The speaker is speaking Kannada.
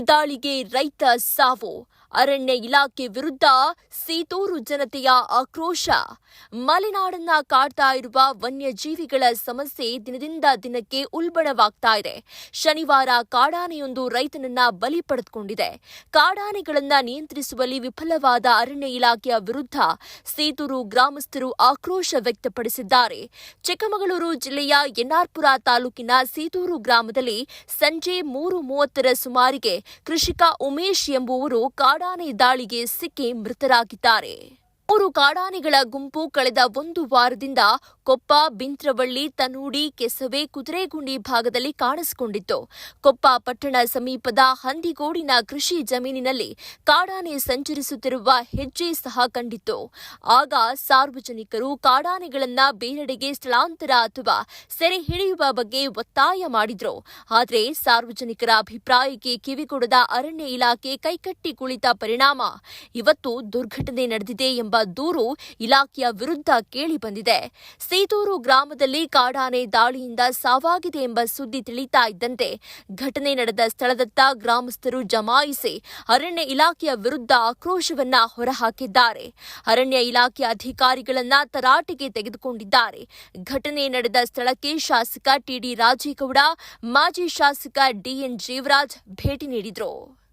ದಾಳಿಗೆ ರೈತ ಸಾವು. ಅರಣ್ಯ ಇಲಾಖೆ ವಿರುದ್ಧ ಸೀತೂರು ಜನತೆಯ ಆಕ್ರೋಶ. ಮಲೆನಾಡನ್ನ ಕಾಡ್ತಾ ಇರುವ ವನ್ಯಜೀವಿಗಳ ಸಮಸ್ಯೆ ದಿನದಿಂದ ದಿನಕ್ಕೆ ಉಲ್ಬಣವಾಗ್ತಾ ಇದೆ. ಶನಿವಾರ ಕಾಡಾನೆಯೊಂದು ರೈತನನ್ನ ಬಲಿ ಪಡೆದುಕೊಂಡಿದೆ. ಕಾಡಾನೆಗಳನ್ನ ನಿಯಂತ್ರಿಸುವಲ್ಲಿ ವಿಫಲವಾದ ಅರಣ್ಯ ಇಲಾಖೆಯ ವಿರುದ್ಧ ಸೀತೂರು ಗ್ರಾಮಸ್ಥರು ಆಕ್ರೋಶ ವ್ಯಕ್ತಪಡಿಸಿದ್ದಾರೆ. ಚಿಕ್ಕಮಗಳೂರು ಜಿಲ್ಲೆಯ ಎನ್ಆರ್ಪುರ ತಾಲೂಕಿನ ಸೀತೂರು ಗ್ರಾಮದಲ್ಲಿ ಸಂಜೆ ಮೂರು ಮೂವತ್ತರ ಸುಮಾರಿಗೆ ಕೃಷಿಕ ಉಮೇಶ್ ಎಂಬುವರು ಕಾಡಾನೆ ದಾಳಿಗೆ ಸಿಕ್ಕಿ ಮೃತರಾಗಿದ್ದಾರೆ. ಮೂರು ಕಾಡಾನೆಗಳ ಗುಂಪು ಕಳೆದ ಒಂದು ವಾರದಿಂದ ಕೊಪ್ಪ, ಬಿಂತ್ರವಳ್ಳಿ, ತನೂಡಿ, ಕೆಸವೆ, ಕುದುರೆಗುಂಡಿ ಭಾಗದಲ್ಲಿ ಕಾಣಿಸಿಕೊಂಡಿತ್ತು. ಕೊಪ್ಪ ಪಟ್ಟಣ ಸಮೀಪದ ಹಂದಿಗೋಡಿನ ಕೃಷಿ ಜಮೀನಿನಲ್ಲಿ ಕಾಡಾನೆ ಸಂಚರಿಸುತ್ತಿರುವ ಹೆಜ್ಜೆ ಸಹ ಕಂಡಿತ್ತು. ಆಗ ಸಾರ್ವಜನಿಕರು ಕಾಡಾನೆಗಳನ್ನ ಬೇರೆಡೆಗೆ ಸ್ಥಳಾಂತರ ಅಥವಾ ಸೆರೆ ಹಿಡಿಯುವ ಬಗ್ಗೆ ಒತ್ತಾಯ ಮಾಡಿದ್ರು. ಆದರೆ ಸಾರ್ವಜನಿಕರ ಅಭಿಪ್ರಾಯಕ್ಕೆ ಕಿವಿಗೊಡದ ಅರಣ್ಯ ಇಲಾಖೆ ಕೈಕಟ್ಟಿ ಕುಳಿತ ಪರಿಣಾಮ ಇವತ್ತು ದುರ್ಘಟನೆ ನಡೆದಿದೆ ಎಂಬ ದೂರು ಇಲಾಖೆಯ ವಿರುದ್ಧ ಕೇಳಿಬಂದಿದೆ. ಸೀತೂರು ಗ್ರಾಮದಲ್ಲಿ ಕಾಡಾನೆ ದಾಳಿಯಿಂದ ಸಾವಾಗಿದೆ ಎಂಬ ಸುದ್ದಿ ತಿಳಿತಾ ಇದ್ದಂತೆ ಘಟನೆ ನಡೆದ ಸ್ಥಳದತ್ತ ಗ್ರಾಮಸ್ಥರು ಜಮಾಯಿಸಿ ಅರಣ್ಯ ಇಲಾಖೆಯ ವಿರುದ್ಧ ಆಕ್ರೋಶವನ್ನ ಹೊರಹಾಕಿದ್ದಾರೆ. ಅರಣ್ಯ ಇಲಾಖೆ ಅಧಿಕಾರಿಗಳನ್ನ ತರಾಟೆಗೆ ತೆಗೆದುಕೊಂಡಿದ್ದಾರೆ. ಘಟನೆ ನಡೆದ ಸ್ಥಳಕ್ಕೆ ಶಾಸಕ ಟಿಡಿ ರಾಜೇಗೌಡ, ಮಾಜಿ ಶಾಸಕ ಡಿಎನ್ ಜೀವರಾಜ್ ಭೇಟಿ ನೀಡಿದ್ರು.